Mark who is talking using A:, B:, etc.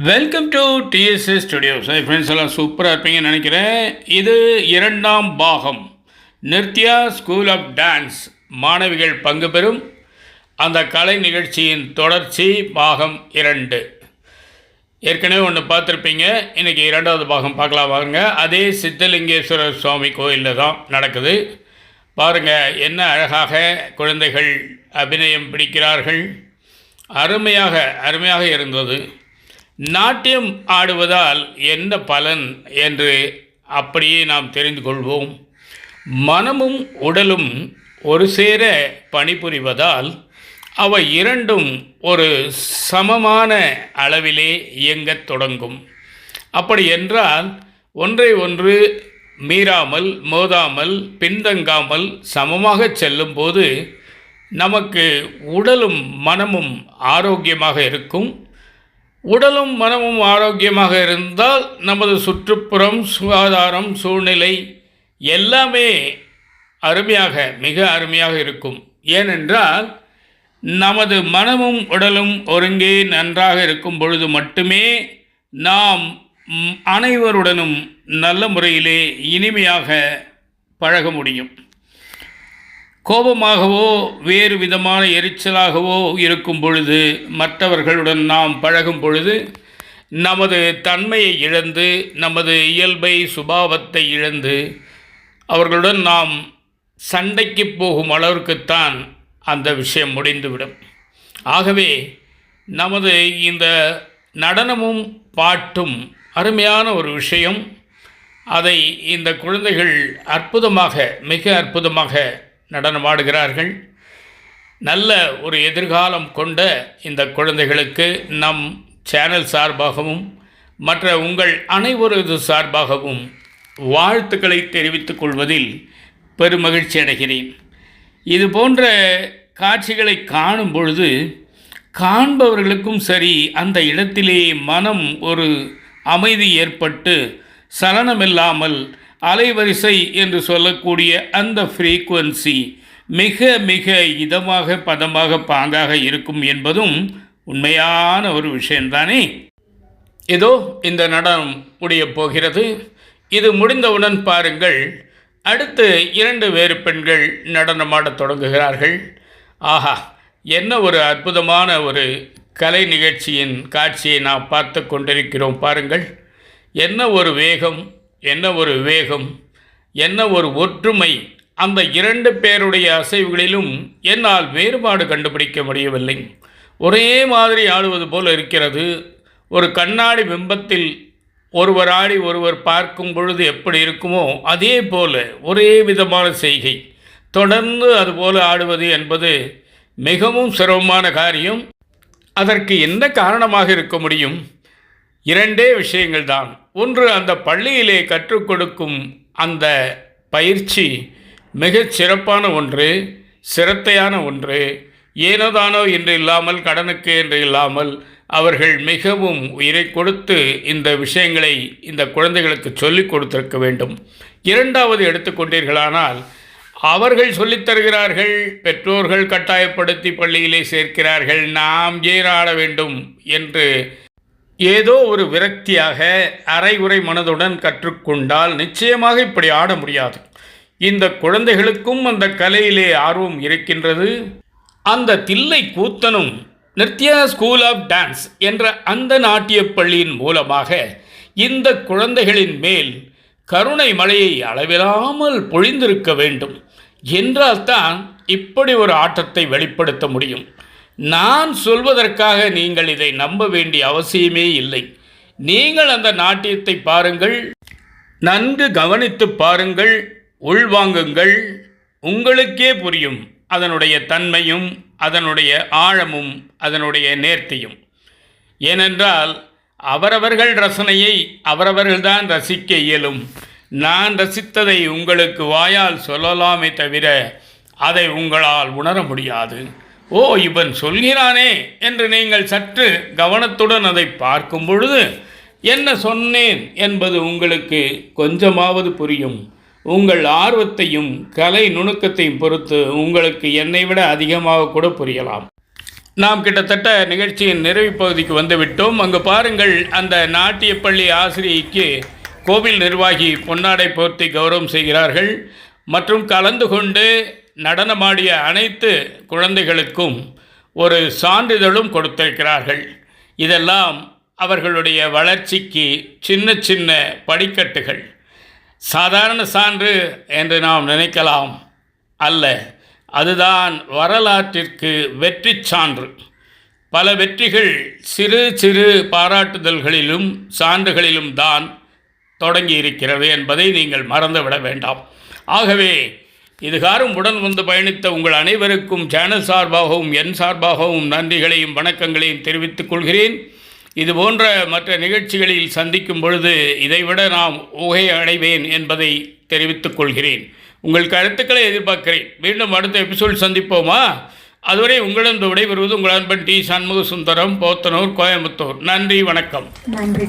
A: Welcome to DSS studios friends எல்லாம் சூப்பராக இருப்பீங்கன்னு நினைக்கிறேன். இது இரண்டாம் பாகம். நிர்த்யா ஸ்கூல் ஆஃப் டான்ஸ் மாணவிகள் பங்கு பெறும். அந்த கலை நிகழ்ச்சியின் தொடர்ச்சி பாகம் இரண்டு. ஏற்கனவே ஒன்று பார்த்துருப்பீங்க. இன்றைக்கி இரண்டாவது பாகம் பார்க்கலாம் வாங்க அதே சித்தலிங்கேஸ்வரர் சுவாமி கோயிலில் தான் நடக்குது. பாருங்கள் என்ன அழகாக குழந்தைகள் அபிநயம் பிடிக்கிறார்கள். அருமையாக அருமையாக இருந்தது. நாட்டியம் ஆடுவதால் என்ன பலன் என்று அப்படியே நாம் தெரிந்து கொள்வோம். மனமும் உடலும் ஒரு சேர பணிபுரிவதால் அவை இரண்டும் ஒரு சமமான அளவிலே இயங்கத் தொடங்கும். அப்படி என்றால் ஒன்றை ஒன்று மீறாமல் மோதாமல் பின்தங்காமல் சமமாக செல்லும்போது நமக்கு உடலும் மனமும் ஆரோக்கியமாக இருக்கும். உடலும் மனமும் ஆரோக்கியமாக இருந்தால் நமது சுற்றுப்புறம் சுகாதாரம் சூழ்நிலை எல்லாமே அருமையாக மிக அருமையாக இருக்கும். ஏனென்றால் நமது மனமும் உடலும் ஒருங்கே நன்றாக இருக்கும் பொழுது மட்டுமே நாம் அனைவருடனும் நல்ல முறையிலே இனிமையாக பழக முடியும். கோபமாகவோ வேறு விதமான எரிச்சலாகவோ இருக்கும் பொழுது மற்றவர்களுடன் நாம் பழகும் பொழுது நமது தன்மையை இழந்து நமது இயல்பை சுபாவத்தை இழந்து அவர்களுடன் நாம் சண்டைக்கு போகும் அளவிற்குத்தான் அந்த விஷயம் முடிந்துவிடும். ஆகவே நமது இந்த நடனமும் பாட்டும் அருமையான ஒரு விஷயம். அதை இந்த குழந்தைகள் அற்புதமாக மிக அற்புதமாக நடனமாடுகிறார்கள். நல்ல ஒரு எதிர்காலம் கொண்ட இந்த குழந்தைகளுக்கு நம் சேனல் சார்பாகவும் மற்ற உங்கள் அனைவரது சார்பாகவும் வாழ்த்துக்களை தெரிவித்துக் கொள்வதில் பெருமகிழ்ச்சி அடைகிறேன். இது போன்ற காட்சிகளை காணும் பொழுது காண்பவர்களுக்கும் சரி அந்த இடத்திலே மனம் ஒரு அமைதி ஏற்பட்டு சலனமில்லாமல் அலைவரிசை என்று சொல்லக்கூடிய அந்த ஃப்ரீக்குவன்சி மிக மிக இதமாக பதமாக பாங்காக இருக்கும் என்பதும் உண்மையான ஒரு விஷயம்தானே? இதோ இந்த நடனம் முடியப் போகிறது. இது முடிந்தவுடன் பாருங்கள். அடுத்து இரண்டு வேறு பெண்கள் நடனமாடத் தொடங்குகிறார்கள். ஆஹா என்ன ஒரு அற்புதமான ஒரு கலை நிகழ்ச்சியின் காட்சியை நாம் பார்த்து கொண்டிருக்கிறோம் பாருங்கள். என்ன ஒரு வேகம் என்ன ஒரு வேகம்? என்ன ஒரு ஒற்றுமை? அந்த இரண்டு பேருடைய அசைவுகளிலும் என்னால் வேறுபாடு கண்டுபிடிக்க முடியவில்லை. ஒரே மாதிரி ஆடுவது போல் இருக்கிறது. ஒரு கண்ணாடி பிம்பத்தில் ஒருவர் ஆடி ஒருவர் பார்க்கும் பொழுது எப்படி இருக்குமோ அதே போல் ஒரே விதமான செய்கை. தொடர்ந்து அதுபோல் ஆடுவது என்பது மிகவும் சிரமமான காரியம். அதற்கு என்ன காரணமாக இருக்க முடியும்? இரண்டே விஷயங்கள் தான் ஒன்று அந்த பள்ளியிலே கற்றுக் கொடுக்கும் அந்த பயிற்சி மிகச் சிறப்பான ஒன்று சிரத்தையான ஒன்று. ஏனோதானோ என்று இல்லாமல் கடனுக்கு என்று இல்லாமல் அவர்கள் மிகவும் உயிரை கொடுத்து இந்த விஷயங்களை இந்த குழந்தைகளுக்கு சொல்லிக் கொடுத்திருக்க வேண்டும். இரண்டாவது எடுத்துக்கொண்டீர்களானால் அவர்கள் சொல்லித்தருகிறார்கள் பெற்றோர்கள் கட்டாயப்படுத்தி பள்ளியிலே சேர்க்கிறார்கள் நாம் ஏறாட வேண்டும் என்று ஏதோ ஒரு விரக்தியாக அரைகுறை மனதுடன் கற்றுக்கொண்டால் நிச்சயமாக இப்படி ஆட முடியாது. இந்த குழந்தைகளுக்கும் அந்த கலையிலே ஆர்வம் இருக்கின்றது. அந்த தில்லை கூத்தனும் நித்யா ஸ்கூல் ஆஃப் டான்ஸ் என்ற அந்த நாட்டியப் பள்ளியின் மூலமாக இந்த குழந்தைகளின் மேல் கருணை மழையை அளவிலாமல் பொழிந்திருக்க வேண்டும். என்றால்தான் இப்படி ஒரு ஆட்டத்தை வெளிப்படுத்த முடியும். நான் சொல்வதற்காக நீங்கள் இதை நம்ப வேண்டிய அவசியமே இல்லை. நீங்கள் அந்த நாட்டியத்தை பாருங்கள். நன்கு கவனித்து பாருங்கள். உள்வாங்குங்கள். உங்களுக்கே புரியும். அதனுடைய தன்மையும் அதனுடைய ஆழமும் அதனுடைய நேர்த்தியும். ஏனென்றால் அவரவர்கள் ரசனையை அவரவர்கள்தான் ரசிக்க இயலும். நான் ரசித்ததை உங்களுக்கு வாயால் சொல்லலாமே தவிர அதை உங்களால் உணர முடியாது. ஓ இவன் சொல்கிறானே என்று நீங்கள் சற்று கவனத்துடன் அதை பார்க்கும் பொழுது என்ன சொன்னேன் என்பது உங்களுக்கு கொஞ்சமாவது புரியும். உங்கள் ஆர்வத்தையும் கலை நுணுக்கத்தையும் பொறுத்து உங்களுக்கு என்னை விட அதிகமாக கூட புரியலாம். நாம் கிட்டத்தட்ட நிகழ்ச்சியின் நிறைவு பகுதிக்கு வந்துவிட்டோம். அங்கு பாருங்கள் அந்த நாட்டியப்பள்ளி ஆசிரியைக்கு கோவில் நிர்வாகி பொன்னாடை போர்த்தி கௌரவம் செய்கிறார்கள். மற்றும் கலந்து கொண்டு நடனமாடிய அனைத்து குழந்தைகளுக்கும் ஒரு சான்றிதழும் கொடுத்திருக்கிறார்கள். இதெல்லாம் அவர்களுடைய வளர்ச்சிக்கு சின்ன சின்ன படிக்கட்டுகள். சாதாரண சான்று என்று நாம் நினைக்கலாம் அல்ல. அதுதான் வரலாற்றிற்கு வெற்றி சான்று. பல வெற்றிகள் சிறு சிறு பாராட்டுதல்களிலும் சான்றுகளிலும் தான் தொடங்கி இருக்கிறது என்பதை நீங்கள் மறந்துவிட வேண்டாம். ஆகவே இதுகாரும் உடன் வந்து பயணித்த உங்கள் அனைவருக்கும் சேனல் சார்பாகவும் என் சார்பாகவும் நன்றிகளையும் வணக்கங்களையும் தெரிவித்துக் கொள்கிறேன். இது போன்ற மற்ற நிகழ்ச்சிகளில் சந்திக்கும் பொழுது இதைவிட நாம் ஊகை அடைவேன் என்பதை தெரிவித்துக் கொள்கிறேன். உங்கள் கருத்துக்களை எதிர்பார்க்கிறேன். மீண்டும் அடுத்த எபிசோட் சந்திப்போமா? அதுவரை உங்களிடம் விடைபெறுவது உங்கள் அன்பன் டி. சண்முக சுந்தரம் போத்தனூர் கோயம்புத்தூர். நன்றி வணக்கம்.
B: நன்றி